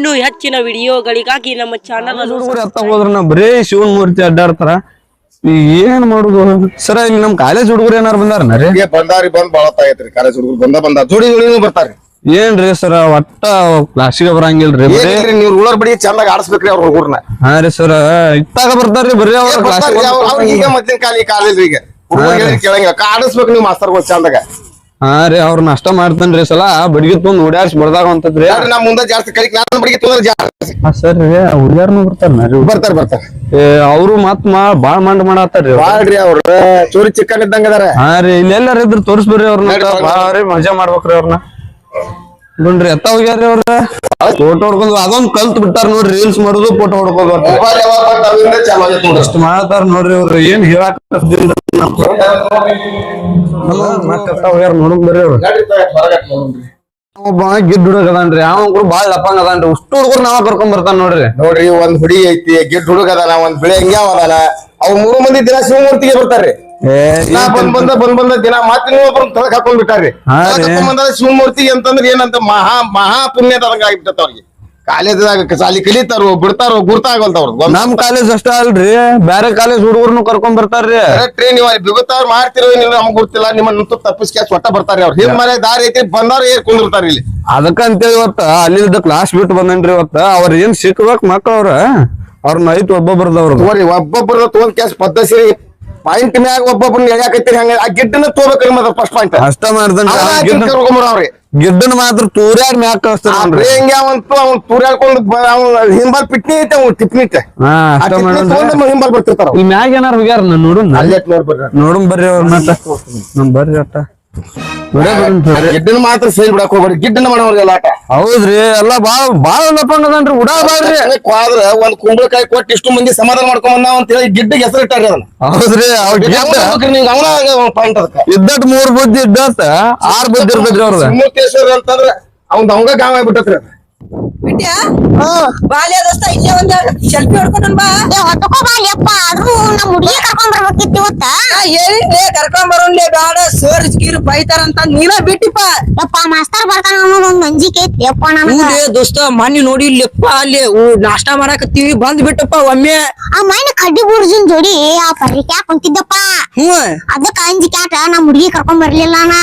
ಇನ್ನು ಹೆಚ್ಚಿನ ವಿಡಿಯೋಗಳಿಗಾಗಿ ನಮ್ಮ ಚಾನಲ್ ಅನ್ನು ಹುಡುಗರು ಎತ್ತ ಹೋದ್ರ ನಾ ಬರೇ ಶಿವನ್ ಮೂರ್ತಿ ಅಡ್ಡಾಡ್ತಾರ. ಈ ಏನ್ ಮಾಡುದು? ಸರ ಇಲ್ಲಿ ನಮ್ ಕಾಲೇಜ್ ಹುಡುಗರು ಏನಾರ ಬಂದಾರ ರೀ ಹೀಗೆ ಬಂದಾರಿ ಬಂದ್ ಬಾಳ ಆಗೈತ್ರಿ. ಕಾಲೇಜ್ ಹುಡುಗರು ಬಂದ ಬಂದ ಜೋಡಿ ಜೋಡಿ ಬರ್ತಾರ್ರಿ. ಏನ್ರಿ ಸರ ಒಟ್ಟ ಕ್ಲಾಸಿಗೆ ಬರಂಗಿಲ್ರಿ? ಬರೇ ಏನಿಲ್ರಿ ನೀವು ರೂಲರ್ ಬಡಿ ಚಂದಾಗ ಆಡಿಸ್ಬೇಕ್ರಿ ಅವ್ರ ಹುಡುಗರ್ನ. ಹಾ ರೀ ಸರ ಇತ್ತಾಗ ಬರ್ತಾರ್ರಿ ಬರೀ ಅವ್ರ ಕ್ಲಾಸಿಗೆ ಈಗ ಮೊದ್ಲಿನ ಕಾಲ ಈ ಕಾಲೇಜ್ ಈಗ ಹುಡುಗರು ಕೇಳಂಗಿಲ್ಲ. ಆಡಿಸ್ಬೇಕು ನೀವು ಮಾಸ್ತರ್ಗಳು ಚಂದಾಗ. ಹಾ ರೀ ಅವ್ರ ನಷ್ಟ ಮಾಡ್ತಾನ್ರಿ ಸಲ. ಬಡ್ಗಿ ತೊಂದ್ ಓಡಾಡ್ಸಿ ಬಡ್ದಾಗ ಅಂತದ್ರಿ ನಮ್ ನಾ ಮುಂದೆ ಜಾಸ್ತಿ ಕಲಿಕ್ ನಾನು ಬಡಿಗೆ ತೊಂದ್ರೆ ಜಾಸ್ತಿ. ಸರ್ ಹುಡುಗ್ಯಾರ್ನು ಬರ್ತಾರ ಬರ್ತಾರ ಬರ್ತಾರ. ಏ ಅವ್ರು ಮತ್ ಮಾ ಬಾಳ್ ಮಂಡ್ ಮಾಡತ್ತಾರ್ರಿ ಅವ್ರು. ಬಾಳ್ರಿ ಅವ್ರ. ಚೋರಿ ಚಿಕ್ಕನ್ ಇದ್ದಂಗ ಅದಾರ. ಹಾ ರೀ ಇಲ್ಲೆಲ್ಲಾರ ಇದ್ರ ತೋರಿಸ್ಬರ್ರಿ ಅವ್ರನ್ನ. ಬಾರಿ ಮಜಾ ಮಾಡ್ಬೇಕ್ರಿ ಅವ್ರನ್ನ ನೋಡ್ರಿ ಎತ್ತ ಹೋಗ್ಯಾರ್ರಿ ಅವ್ರ? ಫೋಟೋ ಹೊಡ್ಕೊಂಡು ಅದೊಂದ್ ಕಲ್ತ್ ಬಿಟ್ಟಾರ ನೋಡ್ರಿ ರೀಲ್ಸ್ ಮಾಡುದು ಫೋಟೋ ಅಷ್ಟ್ ಮಾಡ್ತಾರ ನೋಡ್ರಿ ಅವ್ರ ಏನ್ ಹೇಳಾಕ ಮತ್ತೆ ಹೋಗ್ಯಾರ ನೋಡಕ್ ಬರ್ರಿ ಅವ್ರು. ಒಬ್ಬ ಗಿಡ್ ಹುಡುಗ ಅದಾನ್ರಿ ಅವ ಕೂಡ ಬಾಳ ಲಪಂಗ್ ಅದಾನ್ರಿ ಅಷ್ಟು ಹುಡುಗರು ನಾವ ಕರ್ಕೊಂಡ್ ಬರ್ತಾನ ನೋಡ್ರಿ. ನೋಡ್ರಿ ಒಂದ್ ಹುಡಿ ಐತಿ ಗಿಡ್ ಹುಡುಗ ಅದಾನ ಒಂದ್ ಬಿಳಿ ಹಂಗ್ಯಾವ ಅದಾನ ಅವ್ ಮೂರು ಮಂದಿ ದಿನ ಶಿವಮೂರ್ತಿಗೆ ಬರ್ತಾರ್ರಿ. ನಾ ಬಂದ್ ಬಂದ ಬಂದ್ ಬಂದ ದಿನ ಮತ್ತೆ ನೀವು ತಳಕ್ ಹಾಕೊಂಡ್ ಬಿಟ್ಟಾರ್ರಿ. ತಳಕ್ ಶಿವಮೂರ್ತಿ ಅಂತಂದ್ರೆ ಏನಂತ ಮಹಾ ಮಹಾ ಪುಣ್ಯದ ಆಗಿಬಿಟ್ಟ ಅವ್ರಿಗೆ. ಕಾಲೇಜದಾಗ ಸಾಲಿ ಕಲಿತಾರೋ ಬಿಡ್ತಾರೋ ಗುರ್ತಾಗಲ್ತ ಅವ್ರದ್ದು ನಮ್ ಕಾಲೇಜ್ ಅಷ್ಟ ಅಲ್ರಿ. ಬೇರೆ ಕಾಲೇಜ್ ಹುಡುಗರ್ನು ಕರ್ಕೊಂಡ್ ಬರ್ತಾರ್ರಿ. ಟ್ರೈನ್ ನೀವು ಬಿಗುತ್ತಾರ ಮಾಡ್ತಿರೋ ನೀವು ನಮ್ಗೆ ಗೊತ್ತಿಲ್ಲ. ನಿಮ್ಮನ್ನ ತಪ್ಪಿಸ್ಕ್ಯಾಸ್ ಒಟ್ಟ ಬರ್ತಾರೆ ಅವ್ರ. ಹಿಂಗ್ ಮನೆ ದಾರಿ ಐತಿ ಬಂದಾರ ಏರ್ ಕುಂದಿರ್ತಾರ ಇಲ್ಲಿ. ಅದಕ್ಕಂತೇಳಿ ಇವತ್ತ ಅಲ್ಲಿದ್ದ ಕ್ಲಾಸ್ ಬಿಟ್ಟು ಬಂದನ್ರಿ ಇವತ್ತ. ಅವ್ರ ಏನ್ ಸಿಕ್ಬೇಕು ಮಕ್ಳ ಅವ್ರ ಅವ್ರನ್ನ ಐತ್ ಒಬ್ಬೊಬ್ರದವ್ರ ತೋರಿ ಒಬ್ಬೊಬ್ಬರ ಕ್ಯಾಶ್ ಪದ್ಧತಿ ಪಾಯಿಂಟ್ ಮ್ಯಾಗ ಒಬ್ಬೊಬ್ಬರನ್ನ ಎಳ್ಯಾಕತ್ತೀರಿ ಹಂಗ ಆ ಗಿಡ್ಡನ್ನ ತೋಬೇಕ್ರಿ ಮತ್ತೆ ಫಸ್ಟ್ ಪಾಯಿಂಟ್ ಅಷ್ಟ ಮಾಡ್ದಂಗ್ರಿ ಗಿಡ್ಡನ್? ಮಾತ್ರ ತೂರ್ಯಾಡ್ ಮ್ಯಾಕ್ ಕಳಿಸ್ತಾರ ಹಿಂಗ ಅವಂತ ಅವ್ನ ತೂರ್ಯಾಡ್ಕೊಂಡು ಅವ್ನ ಹಿಂಬಲ್ ಪಿಟ್ನಿ ಐತೆ ಅವ್ನು ಟಿಪ್ನಿ ಐತೆ. ಹಿಂಬಾಲ್ ಬರ್ತಿರ್ತಾರ ಈ ಮ್ಯಾಗ ಏನಾರ ಹೋಗ್ಯಾರ ನೋಡು ನೋಡ್ಬರ್ರಿ ಬರ್ರಿ ಅವ್ರ ಮತ್ತ. ನಮ್ ಬರ್ರಿ ಅಟ್ಟ. ಗಿಡ್ಡನ ಮಾತ್ರ ಸೇರಿ ಬಿಡಕ್ ಹೋಗ್ಬೇಡಿ. ಗಿಡ್ಡನ ಮಾಡೋರ್ಗೆಲ್ಲ ಆಟ. ಹೌದ್ರಿ ಎಲ್ಲಾ ಬಾಳ ಬಾಳ ಲಪಂಗ್ ಅದನ್ರಿ ಉಡಾ ಬಾಳ್ರಿ ಕ್ವಾದ್ರ ಒಂದ್ ಕುಂಬಳಕಾಯಿ ಕೊಟ್ಟು ಇಷ್ಟು ಮಂದಿ ಸಮಾಧಾನ ಮಾಡ್ಕೊಂಡ್ ಬಂದ ಅಂತ ಹೇಳಿ ಗಿಡ್ಡಿಗೆ ಹೆಸರು ಇಟ್ಟಾರಿ ಅದನ್ನ. ಹೌದ್ರಿ ಅವ್ರ ನೀವು ಅವನ ಪಾಯಿಂಟ್ ಅದಕ್ಕ. ಇದ್ದಟ್ ಮೂರ್ ಬುದ್ಧಿ ಇದ್ದತ್ತ ಆರ್ ಬುದ್ಧಿ ಇರ್ತೈತ್ರಿ ಅವ್ರದ. ಮೂರ್ತೇಶ್ವರ ಅಂತಂದ್ರ ಅವ್ನ್ ಅವಂಗ ಗಾವ ಆಗ್ಬಿಟ್ಟತ್ರಿ ಬಿಟ್ಯಾ ಬಾಲ್ಯ ದೋಸ್ತ ಇಲ್ಲೇ ಒಂದ್ ಸೆಲ್ಫಿ ಹೊಡ್ಕೊಂಡ್ ಬಾ. ಏ ಹೊತ್ತಕೋ ಬಾ ಯಪ್ಪ. ಆದ್ರೂ ನಮ್ ಹುಡುಗಿ ಕರ್ಕೊಂಡ್ ಬರ್ಬೇಕಿತ್ತು ಇವತ್ತ. ಹೇಳಿದ್ಲೆ ಕರ್ಕೊಂಡ್ ಬರೋನ್ಲೆ ಬ್ಯಾಡ. ಸರ್ ಗೀರ್ ಬೈತಾರಂತ ನೀನ ಬಿಟ್ಟಿಪ್ಪ. ಯಪ್ಪ ಮಾಸ್ತರ್ ಬರ್ತಾನ ಅನ್ನೋದ್ ಒಂದ್ ಅಂಜಿಕೆ ಐತಿ ಯಪ್ಪ ನನಗ. ದೋಸ್ತ ಮಣ್ಣಿ ನೋಡಿ ಇಲ್ಲಪ್ಪ ಅಲ್ಲಿ ನಾಷ್ಟಾ ಮಾಡಾಕತ್ತೀವಿ ಬಂದ್ ಬಿಟ್ಟಪ್ಪ ಒಮ್ಮೆ. ಆ ಮೈನ ಕಡ್ಡಿ ಬುರ್ಜಿನ್ ಜೋಡಿ ಆ ಪರ್ರಿಕ್ಯಾ ಕುಂತಿದ್ದಪ್ಪ? ಹ್ಮ್ ಅದಕ್ಕ ಅಂಜಿಕ್ಯಾಟ ನಮ್ ಹುಡುಗಿ ಕರ್ಕೊಂಡ್ ಬರ್ಲಿಲ್ಲ ನಾ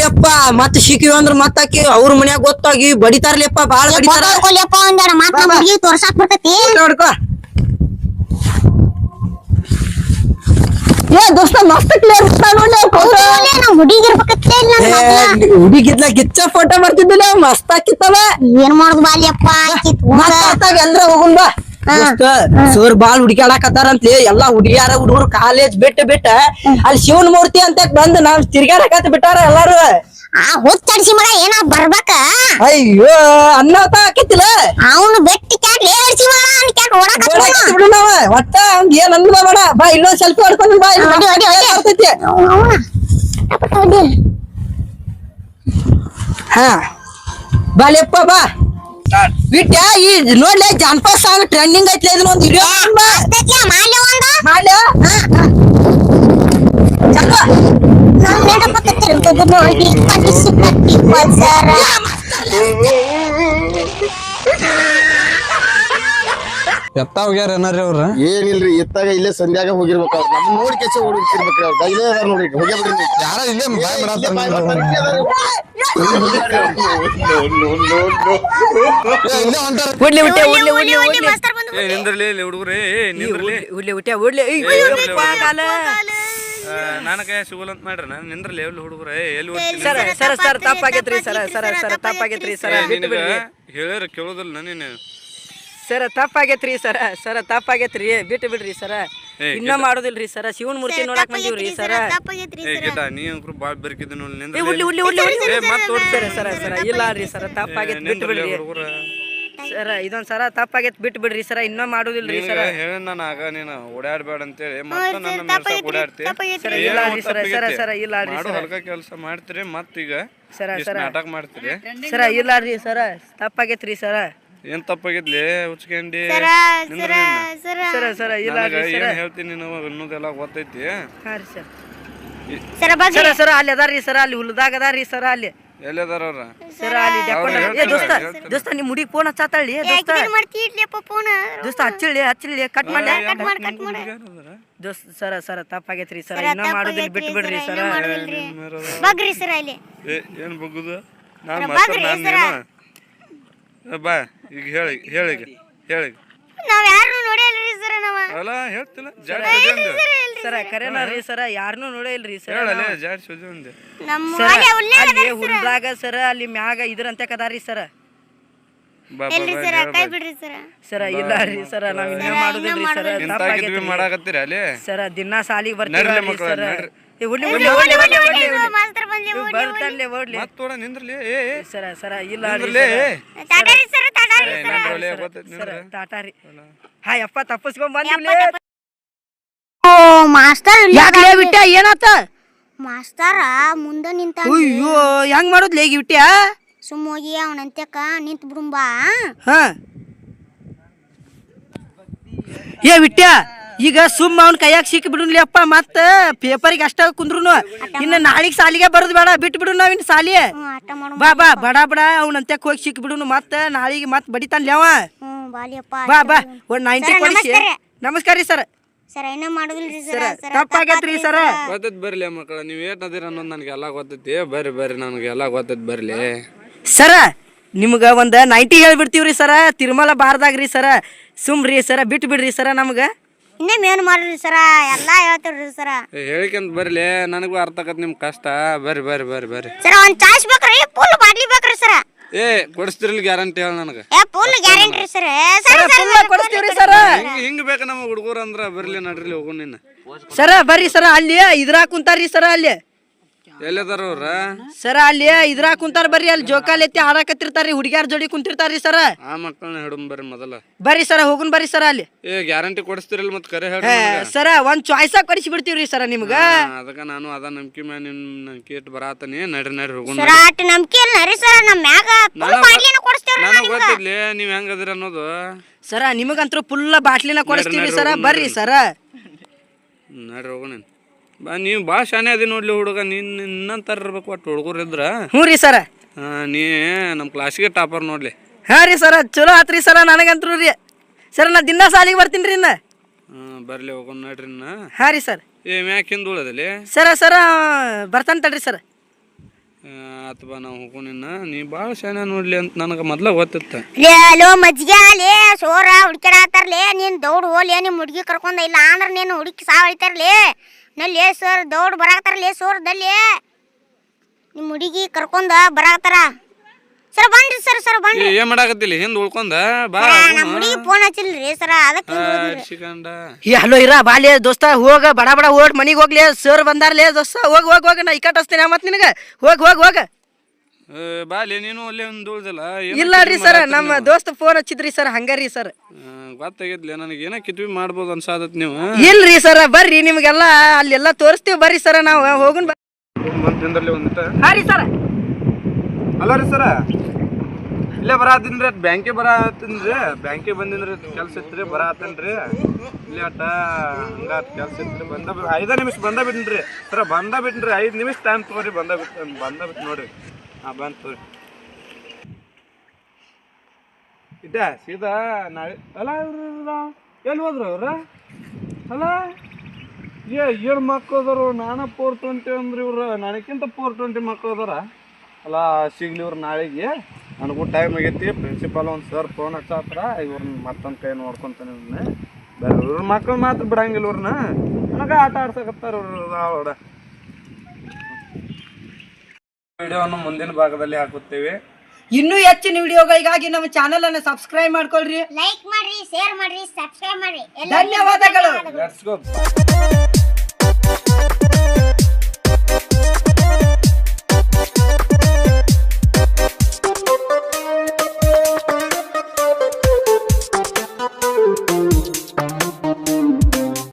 ಲೆಪ್ಪ ಮತ್ ಸಿಕ್ಕಿವಿ ಅಂದ್ರ ಮತ್ತಾಕಿ ಅವ್ರ ಮನ್ಯಾಗ ಗೊತ್ತಾಗಿ ಬಡಿತಾರ್ಲೆಪ್ಪ ಬಾಳ ಬಡಿತಾರ. ಯಪ್ಪ ಒಂದಾರ ಮತ್ ನಮ್ ಹುಡುಗಿ ತೋರ್ಸಾಕ್ ಬರ್ತೈತಿ. ನೋಡ್ಕೋ. ಏ ದೋಸ್ತ ಮಸ್ತ್ ಕ್ಲಿಯರ್ ನೋಡಿ ಹೌದಲ್ಲೇ ನಮ್ ಹುಡುಗಿ ಇರ್ಬೇಕತ್ತೆ ಇಲ್ಲ. ಹುಡುಗಿದ್ಲ ಗಿಚ್ಚ ಫೋಟೋ ಮಾಡ್ತಿದ್ದಿಲ್ಲ ಮಸ್ತ್ ಹಾಕಿತ್ತವ ಏನ್ ಮಾಡುದು ಬಾಲ್ಯಪ್ಪ ಆಕಿ ತೂರ. ಮಾತಾಡ್ತಾಗ ಎಲ್ರ ಹೋಗುನ್ ಬಾ. ಸರ್ ಬಾಳ್ ಅಂತ ಎಲ್ಲಾ ಹುಡುಗಿಯಾರ ಹುಡುಗರು ಕಾಲೇಜ್ ಬಿಟ್ಟು ಬಿಟ್ಟ ಅಲ್ಲಿ ಶಿವನ್ ಮೂರ್ತಿ ಅಂತ ಬಂದ್ ನಾವ್ ತಿರ್ಗಾಡಕತ್ ಬಿಟ್ಟಾರ ಎಲ್ಲಾರು. ಆ ಹುಚ್ಚಡಿಸಿ ಮಗ ಏನ ಬರ್ಬೇಕ? ಅಯ್ಯೋ ಅನ್ನೋತ ಆಕೈತಿಲ್ಲ ಅವನು ಬೆಟ್ಟಿ ಕ್ಯಾಟ್ ಲೇಡ್ಸಿ ಮಗ ಅವ್ನ್ ಕ್ಯಾಟ್ ಓಡಾಕ ಬಿಡು ನಾವ ಒಟ್ಟ ಹಂಗ ಏನ್ ಅನ್ನದ ಬೇಡ. ಬಾ ಇಲ್ಲೊಂದ್ ಸೆಲ್ಫಿ ಹೊಡ್ಕೊಂಡು ಬಾ ಇಲ್ಲಿ ಹೊಡಿ, ಹೊಡಿ, ಹೊಡಿ. ಬರ್ತೈತಿ. ಹಾ. ಬಾಲೆಪ್ಪ ಬಾ. ಬಿಟ್ಟ ಈ ನೋಡ್ಲೆ ಜಾನಪದ ಸಾಂಗ್ ಟ್ರೆಂಡಿಂಗ್ ಐತ್ಲೆ ಇದನ್ನ ಒಂದ್ ವಿಡಿಯೋ ಒಂದು ಒಂದ? ಮಾಡ್ಲ? ತಿರುಗುದು ನೋಡಿ. ಎತ್ತ ಹೋಗ್ಯಾರ ಏನಾರಿ ಅವ್ರ ಏನಿಲ್ರಿ ಇತ್ತಾಗ ಇಲ್ಲೇ ಸಂಧ್ಯಾಗ ಹೋಗಿರ್ಬೇಕು ಅವ್ರು ನಮ್ ನೋಡಿ ಕೆಚ್ಚ ಓಡಿರ್ತಿರ್ಬೇಕ್ರಿ ಅವ್ರು ಇಲ್ಲೇ ಅದಾರ ನೋಡ್ರಿ ನೀವು. ಯಾರ ಇಲ್ಲೇ ಬಾಯ್ ಮಾಡತ್ತಾರ ಬರ್ತಾರ, ಇಲ್ಲೇ ಅದಾರ. ಇಲ್ಲೇ ಹೊಂಟಾರ ಉಡ್ಲಿ ಉಟ್ಟೆ ಉಡ್ಲಿ ಉಡ್ಲಿ ಉಡ್ಲಿ ಏ ನಿಂದ್ರಲಿ ಇಲ್ಲಿ ಹುಡುಗರೇ ಏ ನಿಂದ್ರಲಿ ಉಡ್ಲಿ ಉಟ್ಟೆ ಉಡ್ಲಿ ಏಯ್, ಯಪ್ಪ, ಕಾಲ. ನಾನು ಕೈ ಸಿಗೋಲ್ಲ ಅಂತ ಮಾಡ್ರಿ ನಾನು ನಿಂದ್ರಲಿ ಎಲ್ಲಿ ಹುಡುಗ್ರ ಎಲ್ಲಿ ಸರ ಸರ ಸರ್ ತಪ್ಪಾಗೈತ್ರಿ ಸರ ಸರ ಸರ ತಪ್ಪಾಗೈತ್ರಿ ಸರ ಬಿಟ್ಟು ನಿನಗ ಬಿಡ್ರಿ ಹೇಳ್ಯಾರ ಕೇಳೋದಿಲ್ಲ ನೀನು ಸರ ತಪ್ಪಾಗೈತ್ರಿ ಸರ. ಸರ ತಪ್ಪಾಗೈತ್ರಿ. ಬಿಟ್ಟು ಬಿಡ್ರಿ ಸರ. ಇನ್ನ ಮಾಡೋದಿಲ್ರಿ ಸರ. ಶಿವನ್ ಮೂರ್ತಿ ನೋಡಕ್ ಬಂದಿವ್ರಿ ಸರ. ನೀ ಅಂಕ್ರು ಬಾಳ್ ಬೆರ್ಕಿದ್ದ ನೋಡಿ ಉಡ್ಲಿ ಉಡ್ಲಿ ಉಡ್ಲಿ ಏ ಸರ ಸರ ಇಲ್ಲ ರೀ ಸರ ತಪ್ಪಾಗೈತ್ ಬಿಟ್ಟು ಬಿಡ್ರಿ. ಸರ ಇದೊಂದ್ ಸರ ತಪ್ಪಾಗೈತ್ ಬಿಟ್ಟು ಬಿಡ್ರಿ ಸರ. ಇನ್ನ ಮಾಡೋದಿಲ್ರಿ ಸರ. ಹೇಳ ನಾನು ಆಗ ನೀನು ಓಡಾಡ್ಬೇಡ ಅಂತೇಳಿ ಮತ್ತೆ ನನ್ನ ಸರ ಏನೋ ಇಲ್ಲ ರೀ ಸರ ಸರ. ಸರ ಇಲ್ಲ ರೀ ಮಾಡು ಸರ. ಹಲ್ಕ ಕೆಲಸ ಮಾಡ್ತೀರಿ ಮತ್ತೀಗ ಸರ ಸರ. ನಾಟಕ ಮಾಡ್ತೀರಿ. ಸರ ಇಲ್ಲ ರೀ ಸರ. ತಪ್ಪಾಗೈತ್ರಿ ಸರ. ಏನ್ ತಪ್ಪಾಗಿದ್ಲಿ? ಉಚ್ಕೊಂಡಿ. ಸರ ಸರ ಇಲ್ಲ ಏನ್ ಹೇಳ್ತೀನಿ ನೀನು ಅನ್ನೋದೆಲ್ಲ ಗೊತ್ತೈತಿ? ಹಾ ರೀ ಸರ್. ಸರ ಸರ ಸರ. ಅಲ್ಲಿ ಅದಾರ್ರಿ ಸರ ಅಲ್ಲಿ ಹುಲ್ದಾಗ ಅದಾರ್ರಿ ಸರ ಅಲ್ಲಿ. ಎಲ್ಲಿದಾರ ಅವ್ರ? ಸರ ಅಲ್ಲಿ ಡೆಕೋಟ ಏ ದೋಸ್ತ ದೋಸ್ತ ನಿಮ್ಮ ಹುಡುಗಿ ಫೋನ್ ಹಚ್ಚಾತಳ್ಳಿ ದೋಸ್ತ. ಯಾಕೆ ಮಾಡ್ತಿ ಇಡ್ಲಿಯಪ್ಪ ಫೋನ್ ದೋಸ್ತ ಹಚ್ಚಿಳ್ಳಿ ಹಚ್ಚಿಳ್ಳಿ ಕಟ್ ಮಾಡಿ ಕಟ್ ಮಾಡಿ. ಕಟ್ ಮಾಡಿ ದೋಸ್ತ ಸರ ಸರ ತಪ್ಪಾಗೈತ್ರಿ ಸರ ಸರ, ಇನ್ನ ಮಾಡೋದಿಲ್ಲ ಬಿಟ್ಟು ಬಿಡ್ರಿ ಸರ. ಬಗ್ರಿ ಸರ ಇಲ್ಲಿ ಏ ಏನ್ ಬಗ್ಗುದು? ನಾನ್ ಮಾಸ್ತರ್? ಬಾ. ಈಗ ಹೇಳಿ ಹೇಳಿ ಹೇಳಿ. ನಾವ್ ಯಾರು ನೋಡಿಲ್ರಿ ಸರ್ ನಾವ ಅಲ್ಲ ಹೇಳ್ತಿಲ್ಲ. ಜಾಡ್ ಸರ ಕರೆನ ರೀ ಸರ ಯಾರನ್ನೂ ನೋಡೇ ಸರ್ ಸರ ಜಾಡ್ ನಮ್ಮ ಸರ ಅಲ್ಲೇ ಉಲ್ಲೇಖ ಅಲ್ಲಿ ಹುಲ್ದಾಗ ಸರ ಅಲ್ಲಿ ಮ್ಯಾಗ ಇದ್ರಂತೆ ಕದಾರಿ ಸರ. ಎಲ್ರಿ ಸರ ಕೈ. ಬಿಡ್ರಿ ಸರ ಸರ ಇಲ್ಲ ರೀ ಸರ ನಾವ್ ಸರ್ ಮಾಡೋದಿಲ್ರಿ ಸರ ಮಾಡಾಕತ್ತೀರಿ ಅಲ್ಲಿ? ಸರ ದಿನಾ ಸಾಲಿಗೆ ಬರ್ತೀವಿ ಸರ. ಮಾಸ್ತರ್ ಮುಂದೆ ನಿಂತ ಅಯ್ಯೋ ಹೆಂಗ್ ಮಾಡೋದ್ಲಿ ಲೇಗಿ ಬಿಟ್ಯಾ ಸುಮ್ಮ ಹೋಗಿ ಅವನ ಅಂತ್ಯಕ್ಕ ನಿಂತ ಬಿಡುಂಬಾ. ಹಾ. ಏ ಬಿಟ್ಟ್ಯಾ ಈಗ ಸುಮ್ಮ ಅವ್ನ ಕೈಯಾಗ ಸಿಕ್ಕಿ ಬಿಡುನ್ಲಿ ಅಪ್ಪ ಮತ್ತ ಪೇಪರಿಗೆ ಅಷ್ಟ ಕುಂದ್ರು ಇನ್ನ ನಾಳಿಗೆ ಸಾಲಿಗೆ ಬರೋದು ಬೇಡ ಬಿಟ್ಟು ಬಿಡು ನಾವಿನ್ ಇನ್ ಸಾಲಿ. ಬಾ ಬಾ ಬಡ ಬಡ ಅಂತ್ಯಕ್ಕೆ ಹೋಗಿ ಸಿಕ್ಕಿ ಬಿಡುನು ಮತ್ತ ನಾಳಿಗೆ ಮತ್ ಬಡಿತಾನ್ಲಿ ಅವ. ಬಾ ಬಾ ಒಂದ್ ನೈಂಟಿ ಸರ, ಕೊಡಿಸಿ. ನಮಸ್ಕಾರ. ರೀ ಸರ್. ಸರ ಏನೋ ಮಾಡುದಿಲ್ರಿ ಸರ ತಪ್ಪಾಗೈತ್ರಿ ಸರ. ಗೊತ್ತೈತ್ ಬರ್ಲಿ ಮಕ್ಕಳ ನೀವ್ ಏಟ್ ಅದಿರ ಅನ್ನೋದು ನನಗೆ ಎಲ್ಲ ಗೊತ್ತೈತಿ. ಬರ್ರಿ ಬರ್ರಿ ನನಗೆ ಎಲ್ಲ ಗೊತ್ತೈತಿ ಬರ್ಲಿ. ಸರ ನಿಮ್ಗ ಒಂದ್ ನೈಂಟಿ ಹೇಳ್ಬಿಡ್ತೀವ್ರಿ ಸರ ತಿರುಮಲ ಬಾರ್ದಾಗ್ರಿ ಸರ. ಸುಮ್ರಿ ಸರ ಬಿಟ್ಟು ಬಿಡ್ರಿ ಸರ ನಮ್ಗ. ಇನ್ನೇಮ್ ಏನು ಮಾಡ್ರಿ ಸರ? ಎಲ್ಲ ಹೇಳ್ತೀವ್ರಿ ಸರ. ಹೇಳಿಕೆಂತ ಬರ್ಲಿ. ನನಗೂ ಅರ್ಥ ಆಗತ್ ನಿಮ್ ಕಷ್ಟ. ಬರ್ರಿ ಬರ್ರಿ ಬರ್ರಿ ಬರ್ರಿ. ಸರ ಒಂದ್ ಚಾಯ್ಸ್ ಬೇಕ್ರಿ ಫುಲ್ ಬಾಡ್ಲಿ ಬೇಕ್ರಿ ಸರ. ಏ ಕೊಡಿಸ್ತಿರ್ಲಿ ಗ್ಯಾರಂಟಿ ಹೇಳ ನನಗೆ. ಏ ಫುಲ್ ಗ್ಯಾರಂಟಿ ಸರ. ಸರ ಕೊಡಿಸ್ತೀವ್ರಿ ಸರ. ಹಿಂಗ್ ಹಿಂಗ್ ಬೇಕು ನಮ್ಮ ಹುಡುಗರು ಅಂದ್ರ ಬರ್ಲಿ ನಡ್ರಿ ಹೋಗೋಣ ನಿನ್ನ. ಸರ ಬರ್ರಿ ಸರ ಅಲ್ಲಿ ಇದ್ರಾ ಕುಂತಾರ್ರಿ ಸರ ಅಲ್ಲಿ. ಎಲ್ಲಿದಾರ ಅವ್ರ? ಸರ ಅಲ್ಲಿ ಇದ್ರಾ ಕುಂತಾರ ಬರ್ರಿ ಅಲ್ಲಿ ಜೋಕಾಲಿ ಎತ್ತಿ ಹಾಡಾಕತ್ತಿರ್ತಾರ್ರಿ ಹುಡುಗ್ಯಾರ ಜೋಡಿ ಕುಂತಿರ್ತಾರ್ರಿ ಸರ. ಆ ಮಕ್ಕಳನ್ನ ಹಿಡಮ್ ಬರ್ರಿ ಮೊದಲ. ಬರ್ರಿ ಸರ ಹೋಗುನ್ ಬರ್ರಿ ಸರ ಅಲ್ಲಿ. ಏ ಗ್ಯಾರಂಟಿ ಕೊಡಿಸ್ತಿರಲ್ಲ ಮತ್ತೆ ಕರೆ ಹೇಳಿ ಏ, ಸರ ಒಂದ್ ಚಾಯ್ಸ್ ಕೊಡಿಸಿ ಬಿಡ್ತೀವ್ರಿ ಸರ ನಿಮ್ಗ. ಅದಕ್ಕ ನಾನು ಅದ ನಂಬಿಕೆ ಮ್ಯಾ ನಿಮ್ ನಂಬಿಕೆ ಇಟ್ಟು ಬರಾತನಿ ನಡ್ರಿ ನಡ್ರಿ ಹೋಗೋಣ ಸರ ಅಟ್ ನಂಬಿಕೆ ಇಲ್ಲ ರೀ ಸರ ನಮ್ ಮ್ಯಾಗ ಫುಲ್ ಬಾಟ್ಲಿನ ಕೊಡಿಸ್ತೇವ್ರಿ ನನಗ್ ಗೊತ್ತಿರ್ಲಿ ನೀವ್ ಹೆಂಗ್ ಅದಿರ ಅನ್ನೋದು? ಸರ ನಿಮಗಂತೂ ಫುಲ್ ಬಾಟ್ಲಿನ ಕೊಡಿಸ್ತೀವ್ರಿ ಸರ ಬರ್ರಿ ಸರ. ಹ್ಮ್, ನಡ್ರಿ ಹೋಗೋಣ ಬಾ ನೀವು ಭಾಳ ಶಾನೆ ಅದಿ ನೋಡ್ಲಿ ಹುಡುಗ. ನೀನ್ ನಿನ್ನಂತರ ಇರ್ಬೇಕು ಒಟ್ಟು ಹುಡುಗರು ಇದ್ರ. ಹ್ಞೂ ರೀ ಸರ. ನೀ ನಮ್ಮ ಕ್ಲಾಸಿಗೆ ಟಾಪರ್ ನೋಡ್ಲಿ. ಹಾಂ ರೀ ಸರ ಚಲೋ ಆತ್ರಿ ಸರ ನನಗಂತ್ರು ರೀ. ಸರ ನಾ ದಿನ ಸಾಲಿಗೆ ಬರ್ತೀನಿ ರೀ ಇನ್ನ. ಹಾ, ಬರ್ಲಿ ಹೋಗೋಣ ನೋಡ್ರಿ ಇನ್ನ. ಹಾ ರೀ ಸರ್. ಏ ಮ್ಯಾಕ್ ಹಿಂದ್ ಉಳದಲ್ಲಿ? ಸರ ಸರ ಬರ್ತಾನೆ ತಡ್ರಿ ಸರ್. ಅಥವಾ ನಾವು ಹೋಗೋಣಿನ್ನ ನೀ ಭಾಳ ಶಾನೆ ನೋಡ್ಲಿ ಅಂತ ನನಗೆ ಮೊದ್ಲ ಗೊತ್ತಿತ್ತ. ಲೇ ಅಲೋ ಮಜ್ಗೆ ಲೇ ಸೋರ ಹುಡ್ಕ್ಯಾಡತ್ತಾರ್ಲೇ ನೀನ್ ದೌಡ್ ಹೋಲಿ ನಿಮ್ ಹುಡ್ಗಿ ಕರ್ಕೊಂಡ ಇಲ್ಲ ಅಂದ್ರ ನೀನು ಹುಡುಕಿ ಸಾವ್ ಹೊಳಿತಾರ್ಲೇ ನಲ್ಲಿ ಸರ್ ದೌಡ್ ಬರಾಕತ್ತಾರಲೇ ಸೋರ್ದಲ್ಲಿ ನಿಮ್ಮ ಹುಡುಗಿ ಕರ್ಕೊಂಡ ಬರಾಕತ್ತಾರ ಸರ್ ಬನ್ರಿ ಸರ್ ಸರ್ ಬಂದ್ರಿ. ಬನ್ರಿ ಏನ್ ಮಾಡಾಕತ್ತಿಲ್ಲ ಹಿಂದ್ ಉಳ್ಕೊಂಡ? ಬಾ ನಮ್ಮ ಹುಡುಗಿ ಫೋನ್ ಹಚ್ಚಿಲ್ರಿ ಸರ ಅದಕ್ಕೆ ಇಡ್ಸಿಕಂಡ ಈ ಹಲೋ ಇರ ಬಾಲ್ಯ ದೋಸ್ತ ಹೋಗ ಬಡ ಬಡ ಓಡ್ ಮನಿಗೆ ಹೋಗ್ಲಿ ಸರ್ ಬಂದಾರ್ಲೇ ದೋಸ್ತ ಹೋಗ್ ಹೋಗ್ ಹೋಗ ನಾ ಇಕ್ಕಟ್ ಹಚ್ತೀನಿ ಮತ್ ನಿನಗ. ಹೋಗ್ ಹೋಗ್ ಹೋಗ. ಬಾಲಿ ನೀನು ಅಲ್ಲೇ ಒಂದು ಉಳ್ದಲ್ಲ? ಇಲ್ಲ ರೀ ಸರ್ ನಮ್ಮ ದೋಸ್ತ ಫೋನ್ ಹಚ್ಚಿದ್ರಿ ಸರ್ ಹಂಗಾರಿ ಸರ್. ಗೊತ್ತಾಗಿದ್ಲೆ ನನಗೆ ಏನೋ ಕಿತ್ವಿ ಮಾಡ್ಬೋದು ಅನ್ಸಾದತ್ ನೀವು ಇಲ್ರಿ ಸರ್ ಬರ್ರಿ ನಿಮ್ಗೆಲ್ಲ ಅಲ್ಲೆಲ್ಲ ತೋರಿಸ್ತೀವಿ ಬರ್ರಿ ಸರ್ ನಾವು ಹೋಗುನ್ ದಿನದಲ್ಲಿ ಒಂದಿಟ ಹಾ ರೀ ಸರ್. ಅಲ್ಲ ರೀ ಸರ. ಇಲ್ಲೇ ಬರಾತೀನ್ರಿ ಬ್ಯಾಂಕಿಗೆ ಬರಾತೀನ್ರಿ ಬ್ಯಾಂಕಿಗೆ ಬಂದಿನ್ರಿ ಕೆಲ್ಸ ಇತ್ರಿ ಬರಾತನ್ರಿ. ಇಲ್ಲಿ ಅಟ್ಟ ಹಂಗ ಕೆಲ್ಸ ಇತ್ರಿ ಬಂದ ಬಿ- ಐದ ನಿಮಿಷ ಬಂದ ಬಿಡ್ರಿ ಸರ ಬಂದ ಬಿಡ್ರಿ ಐದು ನಿಮಿಷ ಟೈಮ್ ತಗೋರಿ ಬಂದ ಬಿಟ್ಟು ಬಂದ ಬಿಟ್ಟು ನೋಡ್ರಿ. ಹಾ, ಬಂತು ಇಟ್ಟ ಸೀದಾ ನಾಳೆ? ಅಲ್ಲ, ಇವ್ರು ಎಲ್ಲಿ ಹೋದ್ರು ಅವ್ರ? ಅಲ್ಲ, ಏ ಏಳು ಮಕ್ಕಳು ನಾನೇ ಫೋರ್ ಟ್ವೆಂಟಿ ಅಂದ್ರೆ ಇವ್ರು ನನಗಿಂತ ಫೋರ್ ಟ್ವೆಂಟಿ ಮಕ್ಕಳು ಅದಾರ. ಅಲ್ಲ, ಸಿಗ್ಲಿ ಇವ್ರು ನಾಳೆಗೆ. ನನಗೂ ಟೈಮ್ ಆಗೈತಿ. ಪ್ರಿನ್ಸಿಪಾಲ್ ಒಂದು ಸರ್ ಫೋನ್ ಹಚ್ಚಾತ್ರ ಇವ್ರನ್ನ ಮತ್ತೊಂದು ಕೈ ನೋಡ್ಕೊಂತಾನೆ ಇವ್ರನ್ನ ಬೇರೆ ಇವ್ರ ಮಕ್ಕಳು ಮಾತ್ರ ಬಿಡಂಗಿಲ್ಲ ಇವ್ರನ್ನ ನನಗೆ ಆಟ ಆಡ್ಸಕತ್ತಾರ ಇವ್ರು ವಿಡಿಯೋವನ್ನು ಮುಂದಿನ ಭಾಗದಲ್ಲಿ ಹಾಕುತ್ತೇವೆ. ಇನ್ನೂ ಹೆಚ್ಚಿನ ವಿಡಿಯೋಗಳಿಗಾಗಿ ನಮ್ಮ ಚಾನೆಲ್ ಅನ್ನು ಸಬ್ಸ್ಕ್ರೈಬ್ ಮಾಡ್ಕೊಳ್ರಿ. ಲೈಕ್ ಮಾಡ್ರಿ ಶೇರ್ ಮಾಡ್ರಿ ಸಬ್ಸ್ಕ್ರೈಬ್ ಮಾಡ್ರಿ. ಎಲ್ಲ ಧನ್ಯವಾದಗಳು. Let's go